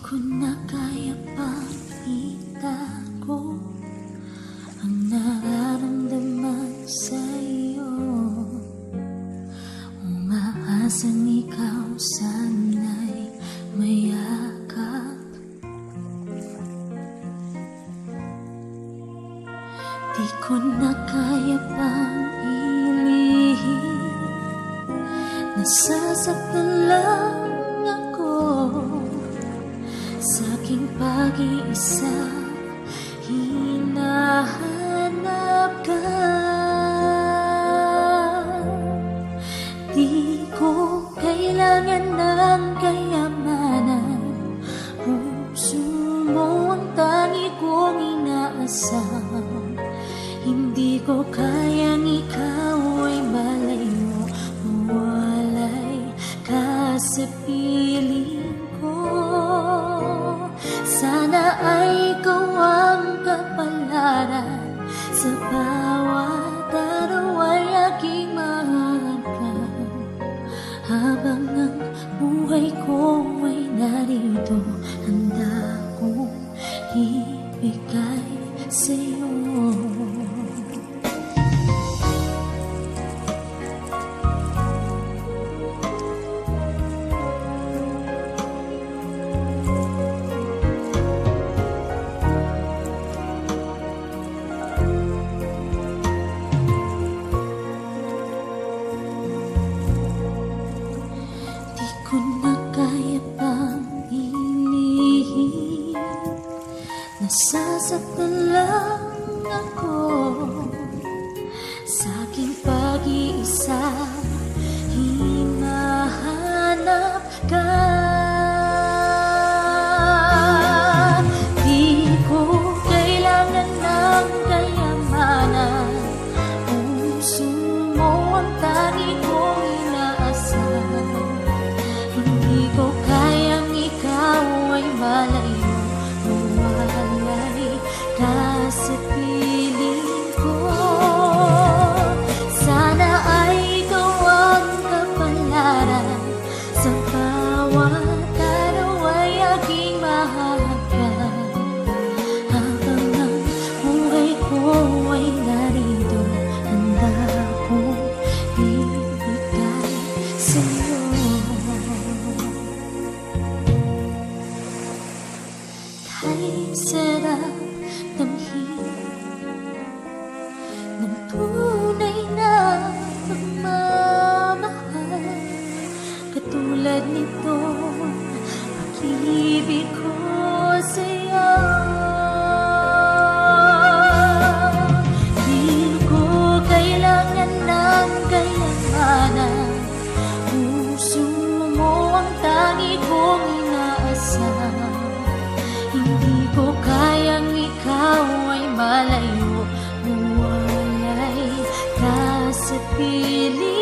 ko na kaya pang itago Ang nararamdaman sa'yo. Umaasang ikaw sana'y mayakap. Di ko na kaya pang ilihim. Nasasaktan lang Sa aking pag-iisa Hinahanap Sa bawat araw ay aking mahagkan Habang ang buhay ko ay narito Handa kong ibigay sa'yo Nasasaktan lang ako. Sa aking pag-iisa Hinahanap ka. Di ko kailangan ng kayamanan. Puso mo ang inaasam Hindi ko kayang ikaw ay malayo malayo Mawalay ka sa piling